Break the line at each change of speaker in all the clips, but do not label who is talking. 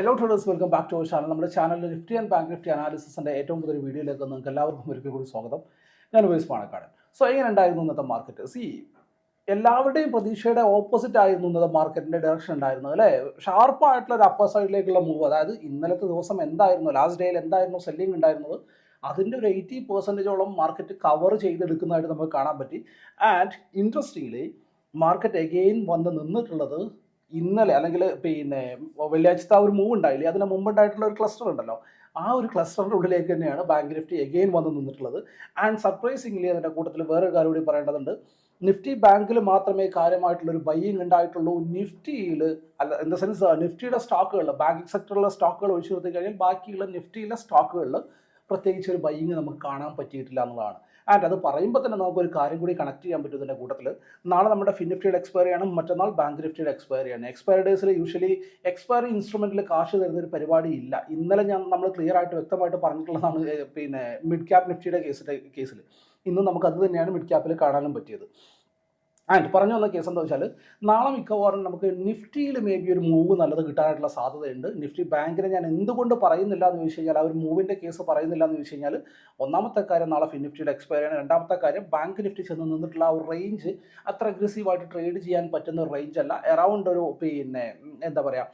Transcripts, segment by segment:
Hello traders welcome back to our channel നമ്മുടെ ചാനലിൽ Nifty and bank Nifty അനാലിസിസിന്റെ ഏറ്റവും പുതിയ വീഡിയോയിലേക്ക് നിങ്ങൾക്ക് എല്ലാവർക്കും ഒരിക്കൽ കൂടി സ്വാഗതം. ഞാൻ ഉപയോഗിച്ച് പാണക്കാട് സോ എങ്ങനെ ഉണ്ടായിരുന്നു ഇന്നത്തെ മാർക്കറ്റ് സി എല്ലാവരുടെയും പ്രതീക്ഷയുടെ ഓപ്പോസിറ്റ് ആയിരുന്നു ഇന്നത്തെ മാർക്കറ്റിന്റെ ഡയറക്ഷൻ ഉണ്ടായിരുന്നത് അല്ലേ? ഷാർപ്പായിട്ടുള്ള ഒരു അപ്പർ സൈഡിലേക്കുള്ള മൂവ് അതായത് ഇന്നലത്തെ ദിവസം എന്തായിരുന്നു ലാസ്റ്റ് ഡേയിൽ എന്തായിരുന്നു സെല്ലിംഗ് ഉണ്ടായിരുന്നത് അതിന്റെ ഒരു എയ്റ്റി പെർസെന്റേജോളം മാർക്കറ്റ് കവർ ചെയ്തെടുക്കുന്നതായിട്ട് നമുക്ക് കാണാൻ പറ്റി. ആൻഡ് ഇൻട്രസ്റ്റിംഗ്ലി മാർക്കറ്റ് എഗെയിൻ വന്ന് നിന്നിട്ടുള്ളത് ഇന്നലെ അല്ലെങ്കിൽ പിന്നെ വെള്ളിയാഴ്ചത്തെ ആ ഒരു മൂവ് ഉണ്ടായില്ലേ? അതിന് മുമ്പുണ്ടായിട്ടുള്ള ഒരു ക്ലസ്റ്റർ ഉണ്ടല്ലോ. ആ ഒരു ക്ലസ്റ്ററിന്റെ ഉള്ളിലേക്ക് തന്നെയാണ് ബാങ്ക് നിഫ്റ്റി എഗെയിൻ വന്ന് നിന്നിട്ടുള്ളത്. ആൻഡ് സർപ്രൈസിംഗ്ലി അതിന്റെ കൂട്ടത്തിൽ വേറൊരു കാര്യം കൂടി പറയേണ്ടതുണ്ട്. നിഫ്റ്റി ബാങ്കിൽ മാത്രമേ കാര്യമായിട്ടുള്ള ഒരു ബയ്യിങ് ഉണ്ടായിട്ടുള്ളൂ. നിഫ്റ്റിയിൽ അല്ല ഇൻ ദ സെൻസ് നിഫ്റ്റിയുടെ സ്റ്റോക്കുകൾ ബാങ്കിങ് സെക്ടറിലെ സ്റ്റോക്കുകൾ ഒഴിച്ചു നിർത്തി കഴിഞ്ഞാൽ ബാക്കിയുള്ള നിഫ്റ്റിയിലെ സ്റ്റോക്കുകളിൽ പ്രത്യേകിച്ച് ഒരു ബയ്യിങ് നമുക്ക് കാണാൻ പറ്റിയിട്ടില്ല എന്നുള്ളതാണ്. ആൻഡ് അത് പറയുമ്പോൾ തന്നെ നമുക്ക് ഒരു കാര്യം കൂടി കണക്ട് ചെയ്യാൻ പറ്റും ഇതിന്റെ കൂട്ടത്തിൽ നാളെ നമ്മുടെ ഫിൻ നിഫ്റ്റിയുടെ എക്സ്പയറി ആണ് മറ്റന്നാൾ ബാങ്ക് നിഫ്റ്റിയുടെ എക്സ്പയറി ആണ്. എക്സ്പയറി ഡേയ്സിൽ യൂഷ്വലി എക്സ്പയറി ഇൻസ്ട്രുമെന്റിൽ കാശ് തരുന്ന ഒരു പരിപാടി ഇല്ല. ഇന്നലെ ഞാൻ നമ്മൾ ക്ലിയർ ആയിട്ട് വ്യക്തമായിട്ട് പറഞ്ഞിട്ടുള്ളതാണ് പിന്നെ മിഡ് ക്യാപ് നിഫ്റ്റിയുടെ കേസിന്റെ കേസിൽ ഇന്ന് നമുക്ക് അത് തന്നെയാണ് മിഡ് ക്യാപ്പിൽ കാണാനും പറ്റിയത്. ആൻഡ് പറഞ്ഞു വന്ന കേസ് എന്താ വെച്ചാൽ നാളെ മിക്കവാറും നമുക്ക് നിഫ്റ്റിയിൽ മേ ബി ഒരു മൂവ് നല്ലത് കിട്ടാനായിട്ടുള്ള സാധ്യതയുണ്ട്. നിഫ്റ്റി ബാങ്കിനെ ഞാൻ എന്തുകൊണ്ട് പറയുന്നില്ല എന്ന് ചോദിച്ചു കഴിഞ്ഞാൽ ആ ഒരു മൂവിന്റെ കേസ് പറയുന്നില്ല എന്ന് ചോദിച്ചു കഴിഞ്ഞാൽ ഒന്നാമത്തെ കാര്യം നാളെ നിഫ്റ്റിയുടെ എക്സ്പയർ ആണ്. രണ്ടാമത്തെ കാര്യം ബാങ്ക് നിഫ്റ്റി ചെന്ന് നിന്നിട്ടുള്ള ആ ഒരു റേഞ്ച് അത്ര അഗ്രസീവായിട്ട് ട്രേഡ് ചെയ്യാൻ പറ്റുന്ന ഒരു റേഞ്ച് അല്ല. അറൗണ്ട് ഒരു പിന്നെ എന്താ പറയുക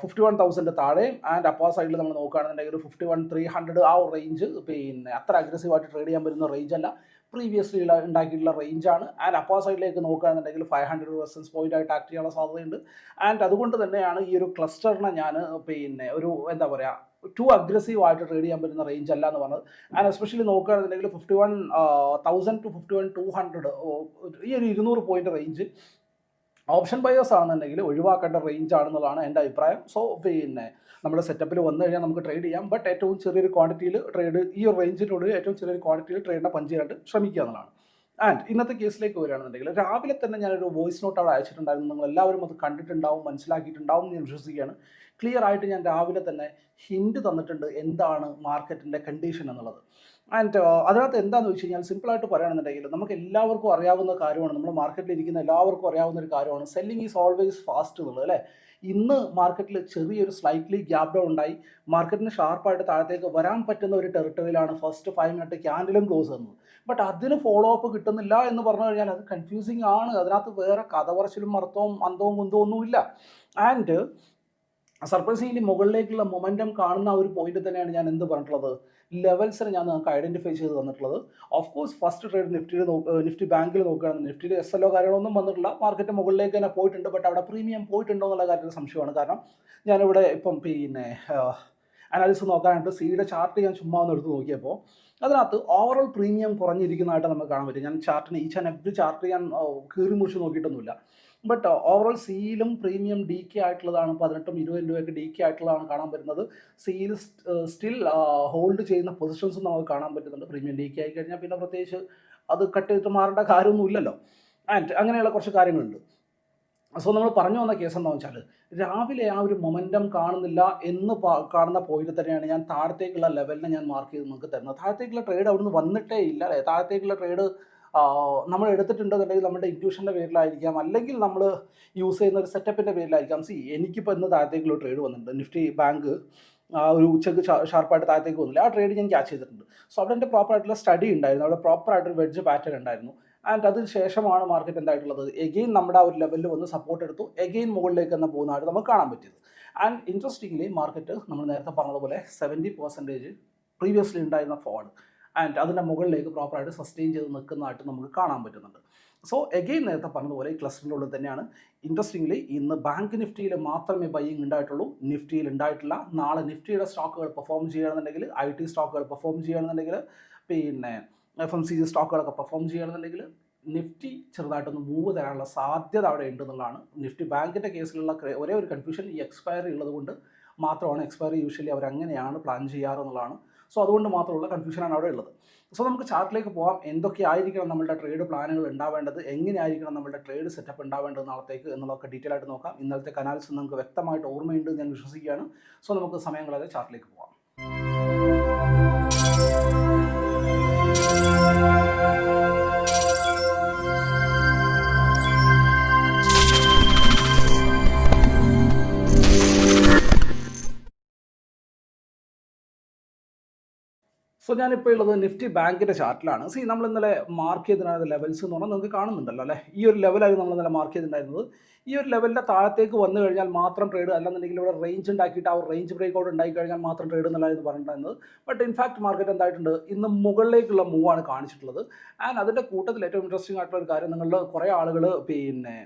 ഫിഫ്റ്റി വൺ തൗസൻഡ് താഴെ. ആൻഡ് അപ്പോ സൈഡിൽ നമ്മൾ നോക്കുകയാണെന്നുണ്ടെങ്കിൽ ഒരു ഫിഫ്റ്റി വൺ ത്രീ ഹൺഡ്രഡ് ആ റേഞ്ച് പിന്നെ അത്ര അഗ്രസീവായിട്ട് ട്രേഡ് ചെയ്യാൻ പറ്റുന്ന റേഞ്ച് അല്ല. പ്രീവിയസ്ലി ഉണ്ടാക്കിയിട്ടുള്ള റേഞ്ചാണ് ആൻഡ് അപ്പോ സൈഡിലേക്ക് നോക്കുകയാണെന്നുണ്ടെങ്കിൽ ഫൈവ് ഹൺഡ്രഡ് പെർസെൻസ് പോയിന്റ് ആയിട്ട് ആക്ട് ചെയ്യാനുള്ള സാധ്യതയുണ്ട്. ആൻഡ് അതുകൊണ്ട് തന്നെയാണ് ഈ ഒരു ക്ലസ്റ്ററിനെ ഞാൻ പിന്നെ ഒരു എന്താ പറയുക ടു അഗ്രസീവ് ആയിട്ട് ട്രേഡ് ചെയ്യാൻ പറ്റുന്ന റേഞ്ച് അല്ല എന്ന് പറഞ്ഞത്. ആൻഡ് എസ്പെഷ്യലി നോക്കുകയാണെന്നുണ്ടെങ്കിൽ fifty one thousand to fifty one two hundred ഈ ഒരു ഇരുന്നൂറ് പോയിന്റ് റേഞ്ച് ഓപ്ഷൻ ബയേഴ്സ് ആണെന്നുണ്ടെങ്കിൽ ഒഴിവാക്കേണ്ട റേഞ്ച് ആണെന്നുള്ളതാണ് എന്റെ അഭിപ്രായം. സോ പിന്നെ നമ്മുടെ സെറ്റപ്പിൽ വന്നു കഴിഞ്ഞാൽ നമുക്ക് ട്രേഡ് ചെയ്യാം. ബട്ട് ഏറ്റവും ചെറിയൊരു ക്വാണ്ടിറ്റിയിൽ ട്രേഡ് ഈ ഒരു റേഞ്ചിനുള്ളിൽ ഏറ്റവും ചെറിയൊരു ക്വാണ്ടിറ്റിയിൽ ട്രേഡിനെ പഞ്ച് ചെയ്യാനായിട്ട് ശ്രമിക്കുക എന്നുള്ളതാണ്. ആൻഡ് ഇന്നത്തെ കേസിലേക്ക് വരികയാണെന്നുണ്ടെങ്കിൽ രാവിലെ തന്നെ ഞാനൊരു വോയിസ് നോട്ട് അവിടെ അയച്ചിട്ടുണ്ടായിരുന്നു. നിങ്ങൾ എല്ലാവരും അത് കണ്ടിട്ടുണ്ടാവും മനസ്സിലാക്കിയിട്ടുണ്ടാവും എന്ന് വിശ്വസിക്കുകയാണ്. ക്ലിയർ ആയിട്ട് ഞാൻ രാവിലെ തന്നെ ഹിൻഡ് തന്നിട്ടുണ്ട് എന്താണ് മാർക്കറ്റിന്റെ കണ്ടീഷൻ എന്നുള്ളത്. ആൻഡ് അതിനകത്ത് എന്താണെന്ന് വെച്ച് കഴിഞ്ഞാൽ സിമ്പിളായിട്ട് പറയുകയാണെന്നുണ്ടെങ്കിൽ നമുക്ക് എല്ലാവർക്കും അറിയാവുന്ന കാര്യമാണ്. നമ്മൾ മാർക്കറ്റിൽ ഇരിക്കുന്ന എല്ലാവർക്കും അറിയാവുന്ന ഒരു കാര്യമാണ്. സെല്ലിംഗ് ഈസ് ഓൾവേസ് ഫാസ്റ്റ് എന്നുള്ളത് അല്ലേ? ഇന്ന് മാർക്കറ്റിൽ ചെറിയൊരു സ്ലൈറ്റ്ലി ഗ്യാപ് ഡൗൺ ഉണ്ടായി. മാർക്കറ്റിന് ഷാർപ്പായിട്ട് താഴത്തേക്ക് വരാൻ പറ്റുന്ന ഒരു ടെറിട്ടറിയിലാണ് ഫസ്റ്റ് ഫൈവ് മിനിറ്റ് ക്യാൻഡിലും ക്ലോസ് തന്നത് ബട്ട് അതിന് ഫോളോ അപ്പ് കിട്ടുന്നില്ല എന്ന് പറഞ്ഞു കഴിഞ്ഞാൽ അത് കൺഫ്യൂസിങ് ആണ്. അതിനകത്ത് വേറെ കഥ പറച്ചിലും മർത്തവും അന്തവും കുന്തവും ഒന്നുമില്ല ആൻഡ് സർപ്രൈസിംഗ്ലി മുകളിലേക്കുള്ള മൊമെന്റം കാണുന്ന ഒരു പോയിന്റ് തന്നെയാണ് ഞാൻ എന്ത് പറഞ്ഞിട്ടുള്ളത്? ലെവൽസിനെ ഞാൻ നിങ്ങൾക്ക് ഐഡന്റിഫൈ ചെയ്ത് തന്നിട്ടുള്ളത്. ഓഫ് കോഴ്സ് ഫസ്റ്റ് ട്രേഡ് നിഫ്റ്റിയിൽ നിഫ്റ്റി ബാങ്കിൽ നോക്കുകയാണെങ്കിൽ നിഫ്റ്റിയിൽ എസ് എല്ലോ കാര്യങ്ങളൊന്നും വന്നിട്ടില്ല. മാർക്കറ്റ് മുകളിലേക്ക് തന്നെ പോയിട്ടുണ്ട്. ബട്ട് അവിടെ പ്രീമിയം പോയിട്ടുണ്ടോ എന്നുള്ള കാര്യത്തിൽ സംശയമാണ്. കാരണം ഞാനിവിടെ ഇപ്പം പിന്നെ അനാലിസിസ് നോക്കാനായിട്ട് സിയുടെ ചാർട്ട് ഞാൻ ചുമ്മാ ഒന്ന് എടുത്ത് നോക്കിയപ്പോൾ അതിനകത്ത് ഓവറോൾ പ്രീമിയം കുറഞ്ഞിരിക്കുന്നതായിട്ട് നമുക്ക് കാണാൻ പറ്റും. ഞാൻ ചാർട്ടിന് ഈ ആൻഡ് എവറി ചാർട്ട് ഞാൻ കീറി മുറിച്ച് നോക്കിയിട്ടൊന്നുമില്ല. ബട്ട് ഓവറോൾ സിയിലും പ്രീമിയം ഡി കെ ആയിട്ടുള്ളതാണ് പതിനെട്ടും ഇരുപതും രൂപയൊക്കെ ഡി കെ ആയിട്ടുള്ളതാണ് കാണാൻ പറ്റുന്നത്. സിയിൽ സ്റ്റിൽ ഹോൾഡ് ചെയ്യുന്ന പൊസിഷൻസും നമുക്ക് കാണാൻ പറ്റുന്നുണ്ട്. പ്രീമിയം ഡി കെ ആയി കഴിഞ്ഞാൽ പിന്നെ പ്രത്യേകിച്ച് അത് കട്ട് ചെയ്ത് മാറേണ്ട കാര്യമൊന്നുമില്ലല്ലോ ആൻഡ് അങ്ങനെയുള്ള കുറച്ച് കാര്യങ്ങളുണ്ട്. സോ നമ്മൾ പറഞ്ഞു വന്ന കേസ് എന്താണെന്ന് വെച്ചാൽ രാവിലെ ആ ഒരു മൊമെന്റം കാണുന്നില്ല എന്ന് കാണുന്ന പോയിന്റ് തന്നെയാണ് ഞാൻ താഴത്തേക്കുള്ള ലെവലിനെ ഞാൻ മാർക്ക് ചെയ്ത് നിങ്ങൾക്ക് തരുന്നത്. താഴത്തേക്കുള്ള ട്രേഡ് അവിടുന്ന് വന്നിട്ടേ ഇല്ല അല്ലേ? താഴത്തേക്കുള്ള ട്രേഡ് നമ്മൾ എടുത്തിട്ടുണ്ടെന്നുണ്ടെങ്കിൽ നമ്മുടെ ഇന്റ്യൂഷന്റെ പേരിലായിരിക്കാം. അല്ലെങ്കിൽ നമ്മൾ യൂസ് ചെയ്യുന്ന ഒരു സെറ്റപ്പിന്റെ പേരിലായിരിക്കാം. സി എനിക്കിപ്പോൾ ഇന്ന് താഴത്തേക്കുള്ള ട്രേഡ് വന്നിട്ടുണ്ട്. നിഫ്റ്റി ബാങ്ക് ആ ഒരു ഉച്ചയ്ക്ക് ഷാർപ്പായിട്ട് താഴത്തേക്ക് വന്നില്ല? ആ ട്രേഡ് ഞാൻ ക്യാച്ച് ചെയ്തിട്ടുണ്ട്. സോ അവിടെ എന്റെ പ്രോപ്പർ ആയിട്ടുള്ള സ്റ്റഡി ഉണ്ടായിരുന്നു. അവിടെ പ്രോപ്പർ ആയിട്ടൊരു വെഡ്ജ് പാറ്റേൺ ഉണ്ടായിരുന്നു. ആൻഡ് അതിന് ശേഷമാണ് മാർക്കറ്റ് എന്തായിട്ടുള്ളത്? എഗെയിൻ നമ്മുടെ ആ ഒരു ലെവലിൽ വന്ന് സപ്പോർട്ട് എടുത്തു. എഗെയിൻ മുകളിലേക്ക് തന്നെ പോകുന്നതായിട്ട് നമുക്ക് കാണാൻ പറ്റിയത്. ആൻഡ് ഇൻട്രസ്റ്റിംഗ്ലി മാർക്കറ്റ് നമ്മൾ നേരത്തെ പറഞ്ഞതുപോലെ സെവന്റി പെർസെന്റേജ് പ്രീവിയസ്ലി ഉണ്ടായിരുന്ന ഫോൾ ആൻഡ് അതിന്റെ മുകളിലേക്ക് പ്രോപ്പറായിട്ട് സസ്റ്റെയിൻ ചെയ്ത് നിൽക്കുന്നതായിട്ട് നമുക്ക് കാണാൻ പറ്റുന്നുണ്ട്. സോ എഗെയിൻ നേരത്തെ പറഞ്ഞതുപോലെ ഈ ക്ലസ്റ്ററിന്റെ ഉള്ളിൽ തന്നെയാണ്. ഇൻട്രസ്റ്റിംഗ്ലി ഇന്ന് ബാങ്ക് നിഫ്റ്റിയിൽ മാത്രമേ ബൈയിങ് ഉണ്ടായിട്ടുള്ളൂ. നിഫ്റ്റിയിൽ ഉണ്ടായിട്ടില്ല. നാളെ നിഫ്റ്റിയുടെ സ്റ്റോക്കുകൾ പെർഫോം ചെയ്യണമെന്നുണ്ടെങ്കിൽ ഐ ടി സ്റ്റോക്കുകൾ പെർഫോം ചെയ്യണമെന്നുണ്ടെങ്കിൽ പിന്നെ എഫ് എം സി ജി സ്റ്റോക്കുകളൊക്കെ പെർഫോം ചെയ്യണമെന്നുണ്ടെങ്കിൽ നിഫ്റ്റി ചെറുതായിട്ടൊന്ന് മൂവ് തരാനുള്ള സാധ്യത അവിടെ ഉണ്ട് എന്നുള്ളതാണ്. നിഫ്റ്റി ബാങ്കിന്റെ കേസിലുള്ള ഒരേ ഒരു കൺഫ്യൂഷൻ ഈ എക്സ്പയറി ഉള്ളതുകൊണ്ട് മാത്രമാണ് എക്സ്പയറി യൂഷ്വലി അവർ അങ്ങനെയാണ് പ്ലാൻ ചെയ്യാറെന്നുള്ളതാണ് സോ അതുകൊണ്ട് മാത്രമുള്ള കൺഫ്യൂഷനാണ് അവിടെ ഉള്ളത്. സോ നമുക്ക് ചാർട്ടിലേക്ക് പോകാം എന്തൊക്കെ ആയിരിക്കണം നമ്മളുടെ ട്രേഡ് പ്ലാനുകൾ ഉണ്ടാവേണ്ടത്? എങ്ങനെയായിരിക്കണം നമ്മുടെ ട്രേഡ് സെറ്റപ്പ് ഉണ്ടാവേണ്ടത് നാളത്തേക്ക് എന്നുള്ളതൊക്കെ ഡീറ്റെയിൽ ആയിട്ട് നോക്കാം. ഇന്നലത്തെ കനാൽസ് നമുക്ക് വ്യക്തമായിട്ട് ഓർമ്മയുണ്ട് ഞാൻ വിശ്വസിക്കുകയാണ്. സോ നമുക്ക് സമയങ്ങളെ ചാർട്ടിലേക്ക് പോകാം സോ ഞാനിപ്പോൾ ഉള്ളത് നിഫ്റ്റി ബാങ്കിന്റെ ചാർട്ടിലാണ് സി നമ്മൾ ഇന്നലെ മാർക്ക് ചെയ്തിട്ടുണ്ടായിരുന്ന ലെവൽസ് എന്ന് പറഞ്ഞാൽ നിങ്ങൾക്ക് കാണുന്നുണ്ടല്ലോ അല്ലേ? ഈ ഒരു ലെവലായിരുന്നു നമ്മൾ ഇന്നലെ മാർക്ക് ചെയ്തിട്ടുണ്ടായിരുന്നത്. ഈ ഒരു ലെവലിന്റെ താഴത്തേക്ക് വന്നു കഴിഞ്ഞാൽ മാത്രം ട്രേഡ് അല്ലെന്നുണ്ടെങ്കിൽ ഇവിടെ റേഞ്ച് ഉണ്ടാക്കിയിട്ട് ആ ഒരു റേഞ്ച് ബ്രേക്ക് ഔട്ട് ഉണ്ടായി കഴിഞ്ഞാൽ മാത്രം ട്രേഡ് എന്നുള്ളതായിരുന്നു പറഞ്ഞിട്ടുണ്ടായിരുന്നത്. ബട്ട് ഇൻഫാക്ട് മാർക്കറ്റ് എന്തായിട്ടുണ്ട്? ഇന്ന് മുകളിലേക്കുള്ള മൂവാണ് കാണിച്ചിട്ടുള്ളത്. ആൻഡ് അതിന്റെ കൂട്ടത്തിൽ ഏറ്റവും ഇൻട്രസ്റ്റിംഗ് ആയിട്ടുള്ള ഒരു കാര്യം നിങ്ങളിൽ കുറേ ആളുകൾ പിന്നെ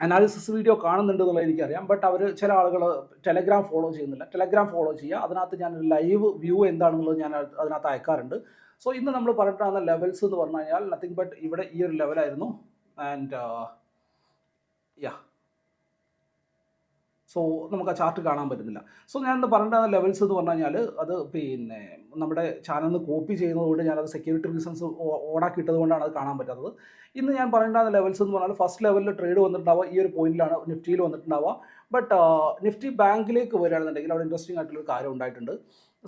അനാലിസിസ് വീഡിയോ കാണുന്നുണ്ട് എന്നുള്ളത് എനിക്കറിയാം. ബട്ട് അവർ ചില ആളുകൾ ടെലഗ്രാം ഫോളോ ചെയ്യുന്നില്ല. ടെലഗ്രാം ഫോളോ ചെയ്യുക. അതിനകത്ത് ഞാൻ ലൈവ് വ്യൂ എന്താണെന്നുള്ളത് ഞാൻ അത് അതിനകത്ത് അയക്കാറുണ്ട്. സോ ഇന്ന് നമ്മൾ പറഞ്ഞിട്ടാണ് ലെവൽസ് എന്ന് പറഞ്ഞു കഴിഞ്ഞാൽ നത്തിങ് ബട്ട് ഇവിടെ ഈ ഒരു ലെവലായിരുന്നു ആൻഡ് യാ സോ നമുക്ക് ആ ചാർട്ട് കാണാൻ പറ്റുന്നില്ല. സോ ഞാൻ ഇന്ന് പറഞ്ഞ ലെവൽസ് എന്ന് പറഞ്ഞു കഴിഞ്ഞാൽ അത് പിന്നെ നമ്മുടെ ചാനലിൽ നിന്ന് കോപ്പി ചെയ്യുന്നതുകൊണ്ട് ഞാനത് സെക്യൂരിറ്റി റീസൺസ് ഓണാക്കിയിട്ടത് കൊണ്ടാണ് അത് കാണാൻ പറ്റാത്തത്. ഇന്ന് ഞാൻ പറയേണ്ട ലെവൽസ് എന്ന് പറഞ്ഞാൽ ഫസ്റ്റ് ലെവലിൽ ട്രേഡ് വന്നിട്ടുണ്ടാവുക. ഈ ഒരു പോയിന്റിലാണ് നിഫ്റ്റിയിൽ വന്നിട്ടുണ്ടാവുക. ബട്ട് നിഫ്റ്റി ബാങ്കിലേക്ക് വരികയാണെന്നുണ്ടെങ്കിൽ അവിടെ ഇൻട്രസ്റ്റിംഗ് ആയിട്ടുള്ളൊരു കാര്യം ഉണ്ടായിട്ടുണ്ട്.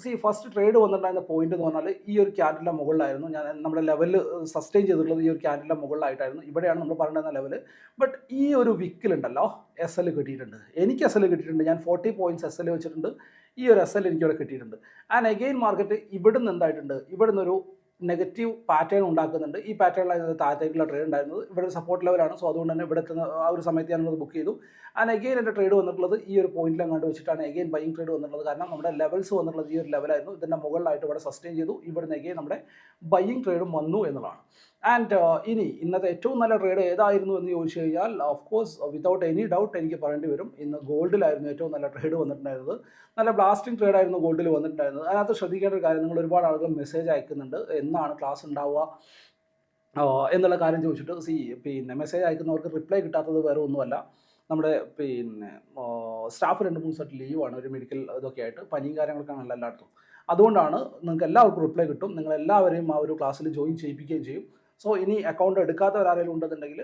സി ഫസ്റ്റ് ട്രേഡ് വന്നിട്ടുണ്ടായിരുന്ന പോയിന്റ് എന്ന് പറഞ്ഞാൽ ഈ ഒരു ക്യാൻഡലിന്റെ മുകളിലായിരുന്നു. ഞാൻ നമ്മുടെ ലെവൽ സസ്റ്റെയിൻ ചെയ്തിട്ടുള്ളത് ഈ ഒരു ക്യാൻഡലിന്റെ മുകളിലായിട്ടായിരുന്നു. ഇവിടെയാണ് നമ്മൾ പറഞ്ഞിരുന്ന ലെവൽ ബട്ട് ഈ ഒരു വിക്കിലുണ്ടല്ലോ എസ് എൽ കിട്ടിയിട്ടുണ്ട്. എനിക്ക് എസ് എൽ കിട്ടിയിട്ടുണ്ട്. ഞാൻ ഫോർട്ടി പോയിന്റ്സ് എസ് എൽ വെച്ചിട്ടുണ്ട്. ഈ ഒരു എസ് എൽ എനിക്കിവിടെ കിട്ടിയിട്ടുണ്ട്. ആൻഡ് അഗെയിൻ മാർക്കറ്റ് ഇവിടുന്ന് എന്തായിട്ടുണ്ട്? ഇവിടുന്ന് ഒരു നെഗറ്റീവ് പാറ്റേൺ ഉണ്ടാക്കുന്നുണ്ട്. ഈ പാറ്റേണിലായിരുന്നു താഴത്തേക്കുള്ള ട്രേഡ് ഉണ്ടായിരുന്നത്. ഇവിടെ സപ്പോർട്ട് ലെവലാണ് സോ അതുകൊണ്ട് തന്നെ ഇവിടെ ആ ഒരു സമയത്ത് ഞാനത് ബുക്ക് ചെയ്തു. ആൻഡ് എഗെയിൻ എന്റെ ട്രേഡ് വന്നിട്ടുള്ളത് ഈ ഒരു പോയിന്റിൽ അങ്ങോട്ട് വെച്ചിട്ടാണ്. എഗെയിൻ ബൈങ് ട്രേഡ് വന്നിട്ടുള്ളത്. കാരണം നമ്മുടെ ലെവൽസ് വന്നിട്ടുള്ളത് ഈ ഒരു ലെവലായിരുന്നു ഇതിന്റെ മുകളിലായിട്ട് ഇവിടെ സസ്റ്റെയിൻ ചെയ്തു. ഇവിടുന്ന് എഗെയിൻ നമ്മുടെ ബൈയിങ് ട്രേഡും വന്നു എന്നുള്ളതാണ്. ആൻഡ് ഇനി ഇന്നത്തെ ഏറ്റവും നല്ല ട്രേഡ് ഏതായിരുന്നു എന്ന് ചോദിച്ചു കഴിഞ്ഞാൽ of course without any doubt എനിക്ക് പറയേണ്ടി വരും. ഇന്ന് ഗോൾഡിലായിരുന്നു ഏറ്റവും നല്ല ട്രേഡ് വന്നിട്ടുണ്ടായിരുന്നത്. നല്ല ബ്ലാസ്റ്റിംഗ് ട്രേഡ് ആയിരുന്നു ഗോൾഡിൽ വന്നിട്ടുണ്ടായിരുന്നത്. അതിനകത്ത് ശ്രദ്ധിക്കേണ്ട ഒരു കാര്യം നിങ്ങൾ ഒരുപാട് ആളുകൾ മെസ്സേജ് അയക്കുന്നുണ്ട്. എന്നാണ് ക്ലാസ് ഉണ്ടാവുക? എന്നുള്ള കാര്യം ചോദിച്ചിട്ട് സി പിന്നെ മെസ്സേജ് അയക്കുന്നവർക്ക് റിപ്ലൈ കിട്ടാത്തത് വേറെ ഒന്നുമല്ല. നമ്മുടെ പിന്നെ സ്റ്റാഫ് രണ്ട് മൂന്ന് സെറ്റ് ലീവാണ് ഒരു മെഡിക്കൽ ഇതൊക്കെ ആയിട്ട് പനിയും കാര്യങ്ങളൊക്കെയാണ് എല്ലായിടത്തും. അതുകൊണ്ടാണ് നിങ്ങൾക്ക് എല്ലാവർക്കും റിപ്ലൈ കിട്ടും. നിങ്ങൾ എല്ലാവരെയും ആ ഒരു ക്ലാസ്സിൽ ജോയിൻ ചെയ്യിപ്പിക്കുകയും ചെയ്യും. സോ ഇനി അക്കൗണ്ട് എടുക്കാത്തവരാരെങ്കിലും ഉണ്ടെന്നുണ്ടെങ്കിൽ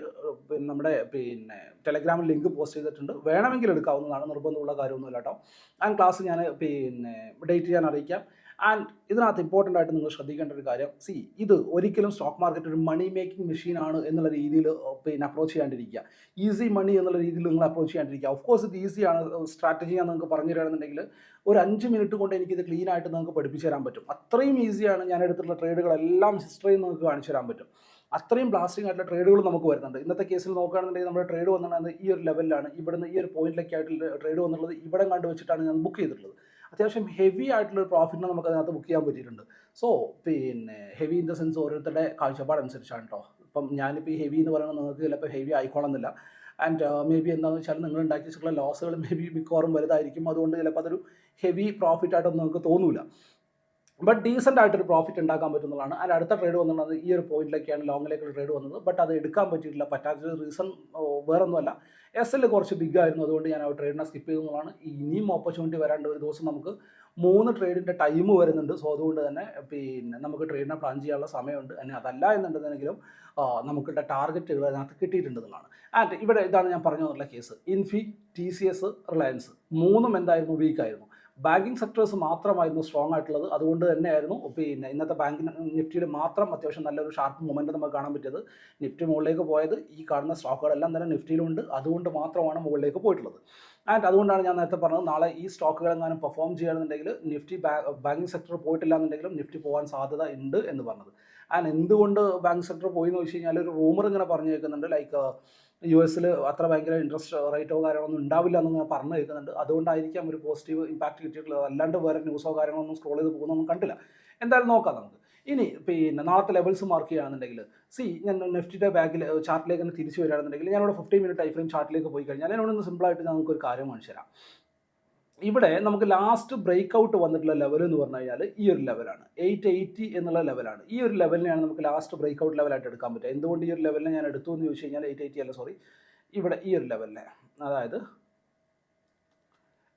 പിന്നെ നമ്മുടെ പിന്നെ ടെലഗ്രാമിൽ ലിങ്ക് പോസ്റ്റ് ചെയ്തിട്ടുണ്ട്. വേണമെങ്കിൽ എടുക്കാവുന്നതാണ്. നിർബന്ധമുള്ള കാര്യമൊന്നുമില്ല കേട്ടോ. ആൻഡ് ക്ലാസ് ഞാൻ പിന്നെ ഡേറ്റ് ഞാൻ അറിയിക്കാം. ആൻഡ് ഇതിനകത്ത് ഇമ്പോർട്ടന്റ് ആയിട്ട് നിങ്ങൾ ശ്രദ്ധിക്കേണ്ട ഒരു കാര്യം സി ഇത് ഒരിക്കലും സ്റ്റോക്ക് മാർക്കറ്റ് ഒരു മണി മേക്കിംഗ് മെഷീൻ ആണ് എന്നുള്ള രീതിയിൽ പിന്നെ അപ്രോച്ച് ചെയ്യാണ്ടിരിക്കുക. ഈസി മണി എന്നുള്ള രീതിയിൽ നിങ്ങൾ അപ്രോച്ച് ചെയ്യാണ്ടിരിക്കുക. ഓഫ് കോഴ്സ് ഇത് ഈസിയാണ് സ്ട്രാറ്റജി ഞാൻ നിങ്ങൾക്ക് പറഞ്ഞു തരാണെന്നുണ്ടെങ്കിൽ ഒരു അഞ്ച് മിനിറ്റ് കൊണ്ട് എനിക്കിത് ക്ലീൻ ആയിട്ട് നിങ്ങൾക്ക് പഠിപ്പിച്ചു തരാൻ പറ്റും. അത്രയും ഈസിയാണ് ഞാൻ എടുത്തിട്ടുള്ള ട്രേഡുകളെല്ലാം ഹിസ്റ്ററിയിൽ നിങ്ങൾക്ക് കാണിച്ചു തരാൻ പറ്റും. അത്രയും ബ്ലാസ്റ്റിംഗ് ആയിട്ടുള്ള ട്രേഡുകൾ നമുക്ക് വരുന്നുണ്ട്. ഇന്നത്തെ കേസിൽ നോക്കുകയാണെന്നുണ്ടെങ്കിൽ നമ്മുടെ ട്രേഡ് വന്നിട്ടുണ്ടെങ്കിൽ ഈ ഒരു ലെവലിലാണ് ഇവിടുന്ന് ഈ ഒരു പോയിന്റിലൊക്കെ ആയിട്ടുള്ള ട്രേഡ് വന്നിട്ടുള്ളത് ഇവിടെ കണ്ടുവച്ചിട്ടാണ് ഞാൻ ബുക്ക് ചെയ്തിട്ടുള്ളത്. അത്യാവശ്യം ഹെവി ആയിട്ടുള്ള പ്രോഫിറ്റിനെ നമുക്ക് അതിനകത്ത് ബുക്ക് ചെയ്യാൻ പറ്റിയിട്ടുണ്ട്. സോ പിന്നെ ഹെവി ഇൻ ദ സെൻസ് ഓരോരുത്തരുടെ കാഴ്ചപ്പാടനുസരിച്ചാണ് കേട്ടോ ഇപ്പം ഞാനിപ്പോൾ ഈ ഹെവി എന്ന് പറയുന്നത് നിങ്ങൾക്ക് ചിലപ്പോൾ ഹെവി ആയിക്കോളന്നില്ല ആൻഡ് മേ ബി എന്താണെന്ന് വെച്ചാൽ നിങ്ങൾ ഉണ്ടാക്കി വെച്ചിട്ടുള്ള ലോസുകൾ മേ ബി മിക്കവാറും വലുതായിരിക്കും. അതുകൊണ്ട് ചിലപ്പോൾ അതൊരു ഹെവി പ്രോഫിറ്റ് ആയിട്ടൊന്നും നിങ്ങൾക്ക് തോന്നൂല. ബട്ട് ഡീസന്റ് ആയിട്ടൊരു പ്രോഫിറ്റ് ഉണ്ടാക്കാൻ പറ്റുന്നതാണ്. അതിന്റെ അടുത്ത ട്രേഡ് വന്നിട്ടുള്ളത് ഈ ഒരു പോയിന്റിലേക്കാണ് ലോങ്ങിലേക്കുള്ള ട്രേഡ് വന്നത്. ബട്ട് അത് എടുക്കാൻ പറ്റിയിട്ടില്ല. പറ്റാത്തൊരു റീസൺ വേറൊന്നുമല്ല. എസ് എൽ കുറച്ച് ബിഗ് ആയിരുന്നു. അതുകൊണ്ട് ഞാൻ ആ ട്രേഡിനെ സ്കിപ്പ് ചെയ്തതാണ്. ഇനിയും ഓപ്പർച്യൂണിറ്റി വരാണ്ട് ഒരു ദിവസം നമുക്ക് മൂന്ന് ട്രേഡിന്റെ ടൈം വരുന്നുണ്ട്. സോ അതുകൊണ്ട് തന്നെ പിന്നെ നമുക്ക് ട്രേഡിനെ പ്ലാൻ ചെയ്യാനുള്ള സമയമുണ്ട്. അതിന് അതല്ല എന്നുണ്ടെന്നെങ്കിലും നമുക്ക് ടാർഗറ്റുകൾ അതിനകത്ത് കിട്ടിയിട്ടുണ്ടെന്നാണ് ആൻഡ് ഇവിടെ ഇതാണ് ഞാൻ പറഞ്ഞു തന്നിട്ടുള്ള case Infy T C S Reliance മൂന്നും എന്തായിരുന്നു? വീക്കായിരുന്നു ബാങ്കിങ് സെക്ടേഴ്സ് മാത്രമായിരുന്നു സ്ട്രോങ് ആയിട്ടുള്ളത്. അതുകൊണ്ട് തന്നെയായിരുന്നു പിന്നെ ഇന്നത്തെ ബാങ്കിന് നിഫ്റ്റിയുടെ മാത്രം അത്യാവശ്യം നല്ലൊരു ഷാർപ്പ് മൊമെന്റ് നമുക്ക് കാണാൻ പറ്റിയത്. നിഫ്റ്റി മുകളിലേക്ക് പോയത് ഈ കാണുന്ന സ്റ്റോക്കുകളെല്ലാം തന്നെ നിഫ്റ്റിയിലുണ്ട്. അതുകൊണ്ട് മാത്രമാണ് മുകളിലേക്ക് പോയിട്ടുള്ളത്. ആൻഡ് അതുകൊണ്ടാണ് ഞാൻ നേരത്തെ പറഞ്ഞത് നാളെ ഈ സ്റ്റോക്കുകൾ എങ്ങാനും പെർഫോം ചെയ്യുകയാണെന്നുണ്ടെങ്കിൽ നിഫ്റ്റി ബാങ്കിങ് സെക്ടർ പോയിട്ടില്ല എന്നുണ്ടെങ്കിലും നിഫ്റ്റി പോകാൻ സാധ്യത ഉണ്ട് എന്ന് പറഞ്ഞത്. ആൻഡ് എന്തുകൊണ്ട് ബാങ്ക് സെക്ടർ പോയി എന്ന് വെച്ച് കഴിഞ്ഞാൽ ഒരു റൂമർ ഇങ്ങനെ പറഞ്ഞു കേൾക്കുന്നുണ്ട് ലൈക്ക് യു എസിൽ അത്ര ഭയങ്കര ഇൻട്രസ്റ്റ് റേറ്റോ കാര്യങ്ങളൊന്നും ഉണ്ടാവില്ല എന്ന് ഞാൻ പറഞ്ഞു കേൾക്കുന്നുണ്ട്. അതുകൊണ്ടായിരിക്കാം ഒരു പോസിറ്റീവ് ഇമ്പാക്ട് കിട്ടിയിട്ടുള്ളത്. അല്ലാണ്ട് വേറെ ന്യൂസോ കാര്യങ്ങളൊന്നും സ്ക്രോൾ ചെയ്ത് പോകുന്നൊന്നും കണ്ടില്ല. എന്തായാലും നോക്കാം നമുക്ക്. ഇനി പിന്നെ നാളത്തെ ലെവൽസ് മാർക്ക് ചെയ്യുകയാണെന്നുണ്ടെങ്കിൽ സി ഞാൻ നെഫ്റ്റിയുടെ ബാഗിൽ ചാർട്ടിലേക്ക് തന്നെ തിരിച്ചു വരികയാണെന്നുണ്ടെങ്കിൽ ഞാനിവിടെ ഫിഫ്റ്റീൻ മിനിറ്റ് ടൈം ഫ്രെയിം ചാർട്ടിലേക്ക് പോയി കഴിഞ്ഞാൽ നിന്ന് സിമ്പിളായിട്ട് നമുക്ക് ഒരു കാര്യം കാണിച്ചു തരാം ഇവിടെ നമുക്ക് ലാസ്റ്റ് ബ്രേക്ക് ഔട്ട് വന്നിട്ടുള്ള ലെവൽ എന്ന് പറഞ്ഞു കഴിഞ്ഞാൽ ഈ ഒരു ലെവലാണ് എയ്റ്റ് എയ്റ്റി എന്നുള്ള ലെവലാണ് ഈ ഒരു ലെവലിനെയാണ് നമുക്ക് ലാസ്റ്റ് ബ്രേക്ക് ഔട്ട് ലെവലായിട്ട് എടുക്കാൻ പറ്റുക. എന്തുകൊണ്ട് ഈ ഒരു ലെവലിനെ ഞാൻ എടുത്തു എന്ന് ചോദിച്ചു കഴിഞ്ഞാൽ എയ്റ്റ് എയ്റ്റി അല്ല സോറി ഇവിടെ ഈ ഒരു ലെവലിനെ അതായത്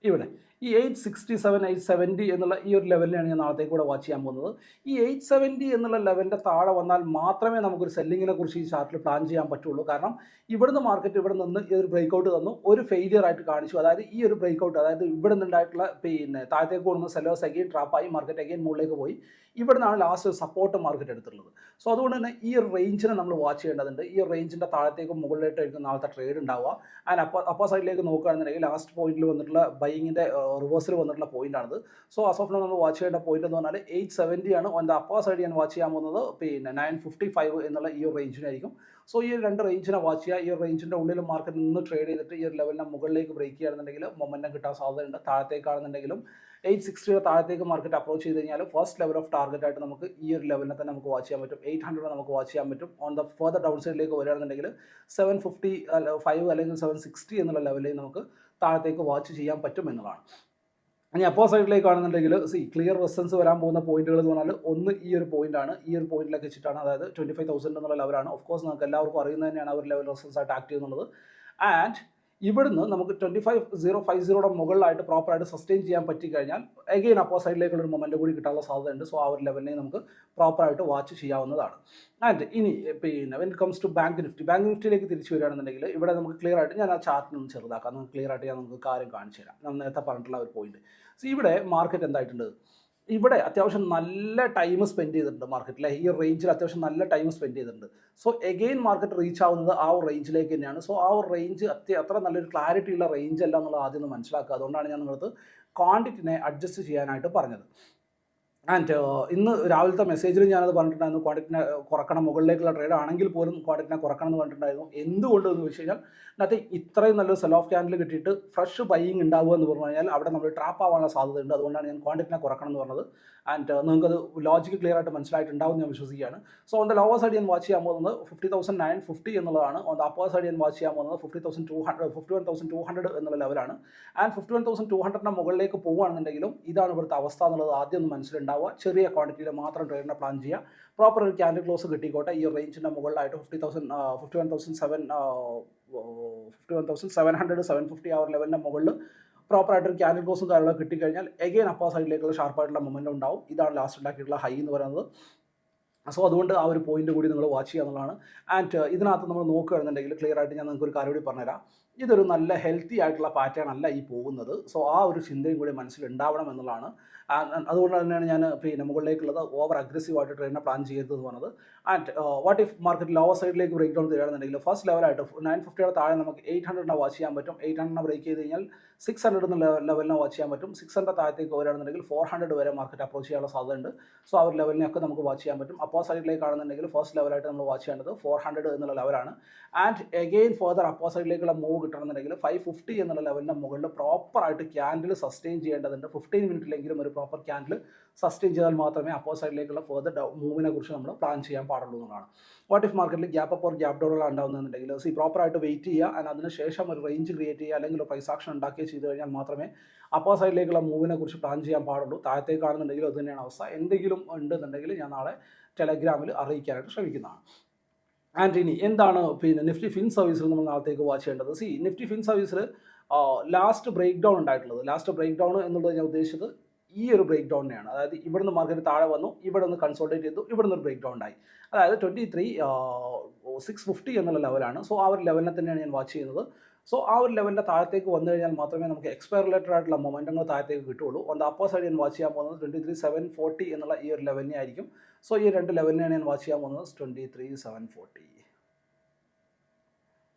ഇവിടെ. ഈ eight sixty seven eight seventy എന്നുള്ള ഈ ഒരു ലെവലിനെയാണ് ഞാൻ നാളത്തേക്ക് കൂടെ വാച്ച് ചെയ്യാൻ പോകുന്നത്. ഈ എയ്റ്റ് സെവന്റി എന്നുള്ള ലെവലിന്റെ താഴെ വന്നാൽ മാത്രമേ നമുക്കൊരു സെല്ലിങ്ങിനെ കുറിച്ച് ഈ ചാർട്ടിൽ പ്ലാൻ ചെയ്യാൻ പറ്റുള്ളൂ. കാരണം ഇവിടുന്ന് മാർക്കറ്റ് ഇവിടെ നിന്ന് ഈ ഒരു ബ്രേക്ക് ഔട്ട് തന്നു. ഒരു ഫെയിലിയർ ആയിട്ട് കാണിച്ചു. അതായത് ഈ ഒരു ബ്രേക്ക് ഔട്ട് അതായത് ഇവിടെ നിന്നുണ്ടായിട്ടുള്ള പിന്നെ താഴത്തേക്ക് കൊടുക്കുന്ന സെല്ലേഴ്സ് അഗെയിൻ ട്രാപ്പായി മാർക്കറ്റ് അഗെയിൻ മുകളിലേക്ക് പോയി. ഇവിടെ നിന്നാണ് ലാസ്റ്റ് സപ്പോർട്ട് മാർക്കറ്റ് എടുത്തിട്ടുള്ളത്. സോ അതുകൊണ്ട് തന്നെ ഈ ഒരു റേഞ്ചിനെ നമ്മൾ വാച്ച് ചെയ്യേണ്ടതുണ്ട്. ഈ റേഞ്ചിന്റെ താഴത്തേക്കും മുകളിലായിട്ടായിരിക്കും നാളത്തെ ട്രേഡ് ഉണ്ടാവുക. ആൻഡ് അപ്പോൾ അപ്പർ സൈഡിലേക്ക് നോക്കുകയാണെന്നുണ്ടെങ്കിൽ ലാസ്റ്റ് പോയിന്റിൽ വന്നിട്ടുള്ള ബൈങ്ങിന്റെ റിവേഴ്സിൽ വന്നിട്ടുള്ള പോയിന്റാണിത് സോ ആസ് ഓഫ് നമ്മൾ വാച്ച് ചെയ്യേണ്ട പോയിന്റ് എന്ന് പറഞ്ഞാൽ എയ്റ്റ് സെവന്റി ആണ്. ഓൺ ദ അപ്പർ സൈഡ് ഞാൻ വാച്ച് ചെയ്യാൻ പോകുന്നത് പിന്നെ നയൻ ഫിഫ്റ്റി ഫൈവ് എന്നുള്ള ഈ ഒരു റേഞ്ചിനായിരിക്കും സോ ഈ രണ്ട് റേഞ്ചിനെ വാച്ച് ചെയ്യുക. ഈ റേഞ്ചിന്റെ ഉള്ളിൽ മാർക്കറ്റ് നിന്ന് ട്രേഡ് ചെയ്തിട്ട് ഈ ഒരു ലെവലിനെ മുകളിലേക്ക് ബ്രേക്ക് ചെയ്യുകയാണെന്നുണ്ടെങ്കിൽ മൊമെന്റം കിട്ടാൻ സാധ്യതയുണ്ട്. താഴത്തേക്കാണെന്നുണ്ടെങ്കിലും എയ്റ്റ് സിക്സ്റ്റിയുടെ താഴത്തേക്ക് മാർക്കറ്റ് അപ്രോച്ച് ചെയ്ത് കഴിഞ്ഞാൽ ഫസ്റ്റ് ലെവൽ ഓഫ് ടാർഗറ്റ് ആയിട്ട് നമുക്ക് ഈ ഒരു ലെവലിനെ തന്നെ നമുക്ക് വാച്ച് ചെയ്യാൻ പറ്റും. എയ്റ്റ് ഹൺഡ്രഡ് നമുക്ക് വാച്ച് ചെയ്യാൻ പറ്റും. ഓൺ ദ ഫർദർ ഡൗൺ സൈഡിലേക്ക് വരികയാണെന്നുണ്ടെങ്കിൽ സെവൻ ഫിഫ്റ്റി ഫൈവ് അല്ലെങ്കിൽ സെവൻ സിക്സ്റ്റി എന്നുള്ള ലെവലിൽ നമുക്ക് താഴത്തേക്ക് വാച്ച് ചെയ്യാൻ പറ്റും എന്നുള്ളതാണ് ഇനി അപ്പോ സൈഡിലേക്ക് ആണെന്നുണ്ടെങ്കിൽ സി ക്ലിയർ റെസൻസ് വരാൻ പോകുന്ന പോയിന്റുകൾ എന്ന് പറഞ്ഞാൽ ഒന്ന് ഈ ഒരു പോയിന്റ് ആണ്. ഈ ഒരു പോയിന്റിലൊക്കെ വെച്ചിട്ടാണ് അതായത് ട്വന്റി ഫൈവ് തൗസൻഡ് എന്നുള്ള ലെവലാണ് ഓഫ് കോഴ്സ് നമുക്ക് എല്ലാവർക്കും അറിയുന്നത് തന്നെയാണ് അവർ ലെവൽ റെസൻസ് ആയിട്ട് ആക്ട് ചെയ്യുന്നുള്ളത്. ആൻഡ് ഇവിടുന്ന് നമുക്ക് ട്വന്റി ഫൈവ് സീറോ ഫൈവ് സീറോയുടെ മുകളിലായിട്ട് പ്രോപ്പറായിട്ട് സസ്റ്റെയിൻ ചെയ്യാൻ പറ്റി കഴിഞ്ഞാൽ അപ്പോ സൈഡിലേക്കുള്ള ഒരു മൊമെന്റ് കൂടി കിട്ടാനുള്ള സാധ്യതയുണ്ട്. സോ ആ ഒരു ലെവലിനെ നമുക്ക് പ്രോപ്പറായിട്ട് വാച്ച് ചെയ്യാവുന്നതാണ്. ആൻഡ് ഇനി പിന്നെ when comes to bank Nifty bank നിഫ്റ്റിയിലേക്ക് തിരിച്ചു വരികയാണെന്നുണ്ടെങ്കിൽ ഇവിടെ നമുക്ക് ക്ലിയർ ആയിട്ട് ഞാൻ ആ ചാർട്ടിൽ ഒന്ന് ചെറുതാക്കാം. നമുക്ക് ക്ലിയർ ആയിട്ട് ഞാൻ നമുക്ക് കാര്യം കാണിച്ചു തരാം ഞാൻ നേരത്തെ പറഞ്ഞിട്ടുള്ള ഒരു പോയിന്റ് സോ ഇവിടെ മാർക്കറ്റ് എന്തായിട്ടുണ്ട്? ഇവിടെ അത്യാവശ്യം നല്ല ടൈം സ്പെൻഡ് ചെയ്തിട്ടുണ്ട് മാർക്കറ്റിലെ ഈ റേഞ്ചിൽ അത്യാവശ്യം നല്ല ടൈം സ്പെൻഡ് ചെയ്തിട്ടുണ്ട്. സോ എഗെയിൻ മാർക്കറ്റ് റീച്ച് ആവുന്നത് ആ ഒരു റേഞ്ചിലേക്ക് തന്നെയാണ്. സോ ആ ഒരു റേഞ്ച് അത്ര നല്ലൊരു ക്ലാരിറ്റി ഉള്ള റേഞ്ച് അല്ല എന്നുള്ളത് ആദ്യം ഒന്ന് മനസ്സിലാക്കുക. അതുകൊണ്ടാണ് ഞാൻ നിങ്ങൾക്ക് ക്വാണ്ടിറ്റിനെ അഡ്ജസ്റ്റ് ചെയ്യാനായിട്ട് പറഞ്ഞത്. ആൻഡ് ഇന്ന് രാവിലത്തെ മെസ്സേജിൽ ഞാനത് പറഞ്ഞിട്ടുണ്ടായിരുന്നു. ക്വാണ്ടിറ്റിനെ കുറക്കണം മുകളിലേക്കുള്ള ട്രേഡ് ആണെങ്കിൽ പോലും ക്വാണ്ടിറ്റിനെ കുറക്കണം എന്ന് പറഞ്ഞിട്ടുണ്ടായിരുന്നു. എന്തുകൊണ്ട് എന്ന് വെച്ച് കഴിഞ്ഞാൽ അതിനകത്ത് ഇത്രയും നല്ലൊരു സെൽ ഓഫ് ക്യാൻഡിൽ കിട്ടിയിട്ട് ഫ്രഷ് ബൈയിങ് ഉണ്ടാവുക എന്ന് പറഞ്ഞു കഴിഞ്ഞാൽ അവിടെ നമ്മൾ ട്രാപ്പ് ആവാനുള്ള സാധ്യതയുണ്ട്. അതുകൊണ്ടാണ് ഞാൻ ക്വാണ്ടിറ്റിനെ കുറക്കണം എന്ന് പറഞ്ഞത്. ആൻഡ് നിങ്ങൾക്കത് ലോജിക്ക് ക്ലിയർ ആയിട്ട് മനസ്സിലായിട്ടുണ്ടാവും ഞാൻ വിശ്വസിക്കുകയാണ്. So on the lower side ഞാൻ വാച്ച് ചെയ്യാൻ പോകുന്നത് ഫിഫ്റ്റി തൗസൻഡ് നയൻ ഫിഫ്റ്റി എന്നുള്ളതാണ് ഓൺ ദ അപ്പർ സൈഡ് ഞാൻ വാച്ച് ചെയ്യാൻ പോകുന്നത് fifty thousand two hundred fifty one thousand two hundred എന്നുള്ള ലെവലാണ് and fifty one thousand two ഹൺഡ്രഡിന്റെ മുകളിലേക്ക് പോകുകയാണെന്നുണ്ടെങ്കിലും ഇതാണ് ഇവിടുത്തെ അവസ്ഥ എന്നുള്ളത് ആദ്യം ഒന്ന് മനസ്സിലുണ്ടാവുക ചെറിയ ക്വാണ്ടിറ്റിയിൽ മാത്രം ട്രേഡിനെ പ്ലാൻ ചെയ്യുക. പ്രോപ്പർ ഒരു ക്യാൻഡിൽ ക്ലോസ് കിട്ടിക്കോട്ടെ. ഈ റേഞ്ചിന്റെ മുകളിലായിട്ട് fifty thousand fifty one thousand seven fifty one thousand seven hundred seven fifty ആ ലെവലിന്റെ മുകളിൽ പ്രോപ്പറായിട്ട് ഒരു ക്യാൻഡിൽ ക്ലോസും കാര്യങ്ങളൊക്കെ കിട്ടിക്കഴിഞ്ഞാൽ എഗെയിൻ അപ്പർ സൈഡിലേക്കുള്ള ഷാർപ്പായിട്ടുള്ള മൊമെന്റ് ഉണ്ടാവും. ഇതാണ് ലാസ്റ്റ് ഉണ്ടാക്കിയിട്ടുള്ള ഹൈ എന്ന് പറയുന്നത്. സോ അതുകൊണ്ട് ആ ഒരു പോയിന്റ് കൂടി നിങ്ങൾ വാച്ച് ചെയ്യുക ആൻഡ് ഇതിനകത്ത് നമ്മൾ നോക്കുകയാണെന്നുണ്ടെങ്കിൽ ക്ലിയർ ആയിട്ട് ഞാൻ നിങ്ങൾക്ക് ഒരു കാര്യം കൂടി പറഞ്ഞുതരാം. ഇതൊരു നല്ല ഹെൽത്തി ആയിട്ടുള്ള പാറ്റേൺ അല്ല ഈ പോകുന്നത്. സോ ആ ഒരു ചിന്തയും കൂടി മനസ്സിലുണ്ടാവണം എന്നുള്ളതാണ്. അതുകൊണ്ട് തന്നെയാണ് ഞാൻ പിന്നെ മുകളിലേക്കുള്ളത് ഓവർ അഗ്രസീവായിട്ട് ട്രെയിനെ പ്ലാൻ ചെയ്യരുത് എന്ന് പറഞ്ഞത്. And what if market lower സൈഡിലേക്ക് ബ്രേക്ക് ഡൗൺ തരികയാണെന്നുണ്ടെങ്കിൽ ഫസ്റ്റ് ലെവലായിട്ട് നയൻ ഫിഫ്റ്റിയുടെ താഴെ നമുക്ക് എയ്റ്റ് ഹൺഡ്രഡിനെ വാച്ച് ചെയ്യാൻ പറ്റും. എയ്റ്റ് ഹൺഡ്രഡിനെ ബ്രേക്ക് ചെയ്ത് കഴിഞ്ഞാൽ സിക്സ് ഹൺഡ്രഡ് എന്ന ലെവലിനെ വാച്ച് ചെയ്യാൻ പറ്റും. സിക്സ് ഹൺഡ്രഡ് താഴത്തേക്ക് വരികയാണെന്നുണ്ടെങ്കിൽ ഫോർ ഹൺഡ്രഡ് വരെ മാർക്കറ്റ് അപ്രോച്ച് ചെയ്യാനുള്ള സാധ്യതയുണ്ട്. സോ ആ ഒരു ലെവലിനെയൊക്കെ നമുക്ക് വാച്ച് ചെയ്യാൻ പറ്റും. അപ്പോ സൈഡിലേക്കാണെന്നുണ്ടെങ്കിൽ ഫസ്റ്റ് ലെവലായിട്ട് നമ്മൾ വാച്ച് ചെയ്യേണ്ടത് ഫോർ ഹൺഡ്രഡ് എന്നുള്ള ലെവലാണ് ആൻഡ് എഗെയിൻ ഫർദർ അപ്പോ സൈഡിലേക്കുള്ള മൂവ് കിട്ടണമെന്നുണ്ടെങ്കിൽ ഫൈവ് ഫിഫ്റ്റി എന്നുള്ള ലെവലിന്റെ മുകളിൽ പ്രോപ്പറായിട്ട് ക്യാൻഡിൽ സസ്റ്റെയിൻ ചെയ്യേണ്ടതുണ്ട്. ഫിഫ്റ്റീൻ മിനിറ്റിലെങ്കിലും ഒരു പ്രോപ്പർ ക്യാൻഡിൽ സസ്റ്റെയിൻ ചെയ്താൽ മാത്രമേ അപ്പോ സൈഡിലേക്കുള്ള ഫർദർ മൂവിനെ കുറിച്ച് നമ്മൾ പ്ലാൻ ചെയ്യാൻ പാടുള്ളൂ എന്നുള്ളതാണ്. വാട്ട് ഇഫ് മാർക്കറ്റിൽ ഗ്യാപ്പ് അപ്പ് ഓർ ഗ്യാപ്പ് ഡൗണുകൾ ഉണ്ടാകുന്നുണ്ടെങ്കിൽ സി പ്രോപ്പറായിട്ട് വെയിറ്റ് ചെയ്യുക ആൻഡ് അതിനുശേഷം ഒരു റേഞ്ച് ക്രിയേറ്റ് ചെയ്യുക അല്ലെങ്കിൽ പ്രൈസ് ആക്ഷൻ ഉണ്ടാക്കുകയോ ചെയ്ത് കഴിഞ്ഞാൽ മാത്രമേ അപ്പോ സൈഡിലേക്കുള്ള മൂവിനെ കുറിച്ച് പ്ലാൻ ചെയ്യാൻ പാടുള്ളൂ. താഴത്തേക്കാണെന്നുണ്ടെങ്കിൽ അത് തന്നെയാണ് അവസ്ഥ. എന്തെങ്കിലും ഉണ്ടെന്നുണ്ടെങ്കിൽ ഞാൻ നാളെ ടെലഗ്രാമിൽ അറിയിക്കാനായിട്ട് ശ്രമിക്കുന്നതാണ്. ആൻഡ് ഇനി എന്താണ് പിന്നെ നിഫ്റ്റി ഫിൻ സർവീസിൽ നമ്മൾ നാളത്തേക്ക് വാച്ച് ചെയ്യേണ്ടത്? സി നിഫ്റ്റി ഫിൻ സർവീസിൽ ലാസ്റ്റ് ബ്രേക്ക് ഡൗൺ ഉണ്ടായിട്ടുള്ളത്. ലാസ്റ്റ് ബ്രേക്ക് ഡൗൺ എന്നുള്ളത് ഞാൻ ഉദ്ദേശിച്ചത് ഈ ഒരു ബ്രേക്ക് ഡൗണിനെയാണ് അതായത് ഇവിടുന്ന് മാർക്കറ്റ് താഴെ വന്നു ഇവിടെ നിന്ന് കൺസോൾട്ടേറ്റ് ചെയ്തു ഇവിടെ നിന്ന് ബ്രേക്ക് ഡൗൺ ഉണ്ടായി അതായത് ട്വന്റി ത്രീ സിക്സ് ഫിഫ്റ്റി എന്നുള്ള ലെവലാണ് സോ ആ ഒരു ലെവലിനെ തന്നെയാണ് ഞാൻ വാച്ച് ചെയ്യുന്നത്. സോ ആ ഒരു ലെവലിന്റെ താഴത്തേക്ക് വന്നു കഴിഞ്ഞാൽ മാത്രമേ നമുക്ക് എക്സ്പയർ റിലേറ്റഡ് ആയിട്ടുള്ള മൊമെന്റങ്ങൾ താഴത്തേക്ക് കിട്ടുള്ളൂ ഓൺ ദ അപ്പർ സൈഡ് ഞാൻ വാച്ച് ചെയ്യാൻ പോകുന്നത് ട്വന്റി ത്രീ സെവൻ ഫോർട്ടി എന്നുള്ള ഈ ഒരു ലെവലിനെ ആയിരിക്കും. സോ ഈ രണ്ട് ലെവലിനെയാണ് ഞാൻ വാച്ച് ചെയ്യാൻ പോകുന്നത് twenty three seven forty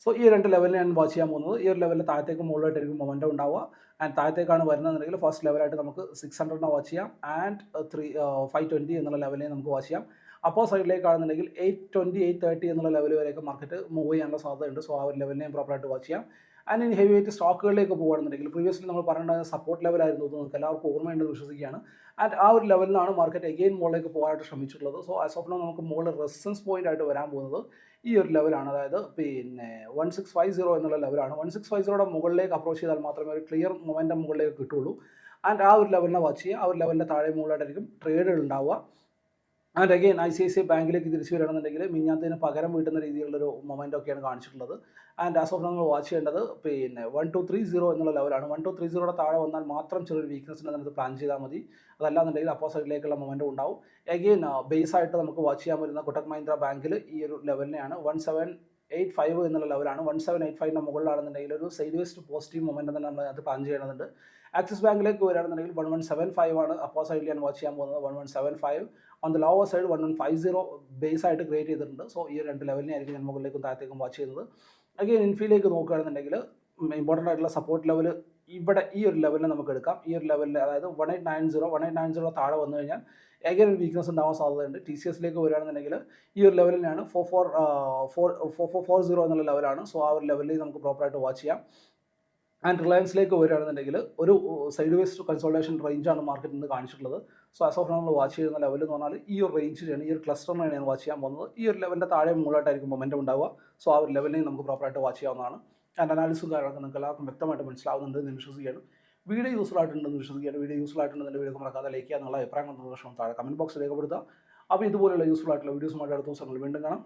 so ഈ രണ്ട് ലെവലിനെ ഞാൻ വാച്ച് ചെയ്യാൻ പോകുന്നത്. ഈ ഒരു ലെവലിൽ താഴത്തേക്ക് മുകളിലായിട്ടായിരിക്കും മൊമെന്റം ഉണ്ടാവുക. ആൻഡ് താഴത്തേക്കാണ് വരുന്നതെന്നുണ്ടെങ്കിൽ ഫസ്റ്റ് ലെവലായിട്ട് നമുക്ക് സിക്സ് ഹൺഡ്രഡിനെ വാച്ച് ചെയ്യാം. ആൻഡ് ത്രീ ഫൈവ് ട്വന്റി എന്നുള്ള ലെവലിനെ നമുക്ക് വാച്ച് ചെയ്യാം. അപ്പോൾ സൈഡിലേക്കാണെന്നുണ്ടെങ്കിൽ എയ്റ്റ് ട്വന്റി എയ്റ്റ് തേർട്ടി എന്നുള്ള ലെവൽ വരെയൊക്കെ മാർക്കറ്റ് മൂവ് ചെയ്യാനുള്ള സാധ്യതയുണ്ട്. സോ ആ ഒരു ലെവലിനെയും പ്രോപ്പറായിട്ട് വാച്ച് ചെയ്യാം. ആൻഡ് ഇനി ഹെവി വെയിറ്റ് സ്റ്റോക്കുകളിലേക്ക് പോകുകയാണെന്നുണ്ടെങ്കിൽ പ്രീവിയസ്ലി നമ്മൾ പറഞ്ഞിട്ടുണ്ടായ സപ്പോർട്ട് ലെവലായിരുന്നു നമുക്ക് എല്ലാവർക്കും ഓർമ്മയുണ്ടെന്ന് വിശ്വസിക്കുകയാണ്. ആൻഡ് ആ ഒരു ലെവലിലാണ് മാർക്കറ്റ് എഗെയിൻ മുകളിലേക്ക് പോകാനായിട്ട് ശ്രമിച്ചിട്ടുള്ളത്. സോ ആസ് ഓഫ് നോ നമുക്ക് മുകളിൽ റെസിസ്റ്റൻസ് പോയിന്റ് ആയിട്ട് വരാൻ പോകുന്നത് ഈ ഒരു ലെവലാണ് അതായത് പിന്നെ വൺ സിക്സ് ഫൈവ് സീറോ എന്നുള്ള ലെവലാണ് വൺ സിക്സ് ഫൈവ് സീറോയുടെ മുകളിലേക്ക് അപ്രോച്ച് ചെയ്താൽ മാത്രമേ ഒരു ക്ലിയർ മൊമെന്റം മുകളിലേക്ക് കിട്ടുള്ളൂ ആൻഡ് ആ ഒരു ലെവലിനെ വാച്ച് ചെയ്യുക. ആ ഒരു ലെവലിന്റെ താഴെ മുകളിലായിട്ടായിരിക്കും ട്രേഡുകൾ ഉണ്ടാവുക. And again I C I C ബാങ്കിലേക്ക് തിരിച്ചു വരണമെന്നുണ്ടെങ്കിൽ മിഞ്ഞാത്തതിന് പകരം വീട്ടുന്ന രീതിയിലുള്ളൊരു മൊമെന്റ് ഒക്കെയാണ് കാണിച്ചിട്ടുള്ളത്. ആൻഡ് ആസ് ഓഫ് നമ്മൾ വാച്ച് ചെയ്യേണ്ടത് പിന്നെ വൺ ടു ത്രീ സീറോ എന്നുള്ള ലെവലാണ് വൺ ടു ത്രീ സീറോയുടെ താഴെ വന്നാൽ മാത്രം ചെറിയൊരു വീക്ക്നെസ്സിനെ നമുക്ക് പ്ലാൻ ചെയ്താൽ മതി. അതല്ലാന്നുണ്ടെങ്കിൽ അപ്പോ സൈഡിലേക്കുള്ള മൊമെന്റ് ഉണ്ടാവും. അഗെയിൻ ബേസ് ആയിട്ട് നമുക്ക് വാച്ച് ചെയ്യാൻ വരുന്ന കൊട്ടക് മഹീന്ദ്ര ബാങ്കിൽ ഈ ഒരു ലെവലിനെയാണ് വൺ സെവൻ എയ്റ്റ് ഫൈവ് എന്നുള്ള ലെവലാണ്. വൺ സെവൻ എയ്റ്റ് ഫൈവിന്റെ മുകളിലാണെന്നുണ്ടെങ്കിൽ ഒരു സൈഡ് വേസ്റ്റ് പോസിറ്റീവ് മൊമെന്റ് തന്നെ നമ്മൾ അത് പാഞ്ച് ചെയ്യണമെന്നുണ്ട് ആക്സിസ് ബാങ്കിലേക്ക് വരികയാണെന്നുണ്ടെങ്കിൽ വൺ വൺ സെവൻ ഫൈവ് ആണ്. അപ്പോ സൈഡിൽ ഞാൻ വാച്ച് ചെയ്യാൻ പോകുന്നത്. One one seven five on the lower side one one five zero base ആയിട്ട് ക്രിയേറ്റ് ചെയ്തിട്ടുണ്ട്. സോ ഈ രണ്ട് ലെവലിനെ ആയിരിക്കും ഞാൻ മുകളിലേക്കും താഴത്തേക്കും വാച്ച് ചെയ്യുന്നത്. അഗെയിൻ ഇൻഫിയിലേക്ക് നോക്കുകയാണെന്നുണ്ടെങ്കിൽ ഇമ്പോർട്ടന്റ് ആയിട്ടുള്ള സപ്പോർട്ട് ലെവൽ ഇവിടെ ഈ ഒരു ലെവലിൽ നമുക്ക് എടുക്കാം. ഈ ഒരു ലെവലിൽ അതായത് one eight nine zero one eight nine zero താഴെ വന്നു കഴിഞ്ഞാൽ എഗൈൻ ഒരു വീക്ക്നസ് ഉണ്ടാവാൻ സാധ്യതയുണ്ട്. ടി സി എസിലേക്ക് വരികയാണെന്നുണ്ടെങ്കിൽ ഈ ഒരു ലെവലിനാണ് four four four four four four zero എന്നുള്ള ലെവലാണ് സോ ആ ഒരു ലെവലിൽ നമുക്ക് പ്രോപ്പറായിട്ട് വാച്ച് ചെയ്യാം. ആൻഡ് റിലയൻസിലേക്ക് വരികയാണെന്നുണ്ടെങ്കിൽ ഒരു സൈഡ് വേസ് കൺസോൾട്ടേഷൻ റേഞ്ചാണ് മാർക്കറ്റിൽ നിന്ന് കാണിച്ചിട്ടുള്ളത്. സോ ആസ് ഓഫ് നമ്മൾ വാച്ച് ചെയ്യുന്ന ലെവൽ എന്ന് പറഞ്ഞാൽ ഈ ഒരു റേഞ്ചിലാണ് ഈ ഒരു ക്ലസ്റ്ററിനാണ് ഞാൻ വാച്ച് ചെയ്യാൻ പോകുന്നത്. ഈ ഒരു ലെവലിന്റെ താഴെ മുകളിലായിട്ടായിരിക്കും മൊമെന്റം ഉണ്ടാവുക. സോ ആ ഒരു ലെവലിനെ നമുക്ക് പ്രോപ്പറായിട്ട് വാച്ച് ചെയ്യാവുന്നതാണ്. ആൻഡ് അനാലിസും കാര്യങ്ങളൊക്കെ നിങ്ങൾക്ക് എല്ലാവർക്കും വ്യക്തമായിട്ട് മനസ്സിലാവുന്നുണ്ട് എന്ന് വിശ്വസിക്കുകയാണ്. വീഡിയോ യൂസ്ഫുൾ ആയിട്ടുണ്ടെന്ന് വിശ്വസിക്കുകയാണ്. വീഡിയോ യൂസ്ഫുൾ ആയിട്ടുണ്ടെന്ന് വീഡിയോ മറക്കാതെ ലൈക്ക് ചെയ്യാൻ എന്നുള്ള അഭിപ്രായങ്ങൾ നിർദ്ദേശം താഴെ കമന്റ് ബോക്സിൽ രേഖപ്പെടുത്തുക അപ്പോൾ ഇതുപോലെയുള്ള യൂസ്ഫുൾ ആയിട്ടുള്ള വീഡിയോസുമായിട്ട് അടുത്ത ദിവസങ്ങൾ വീണ്ടും കാണാം.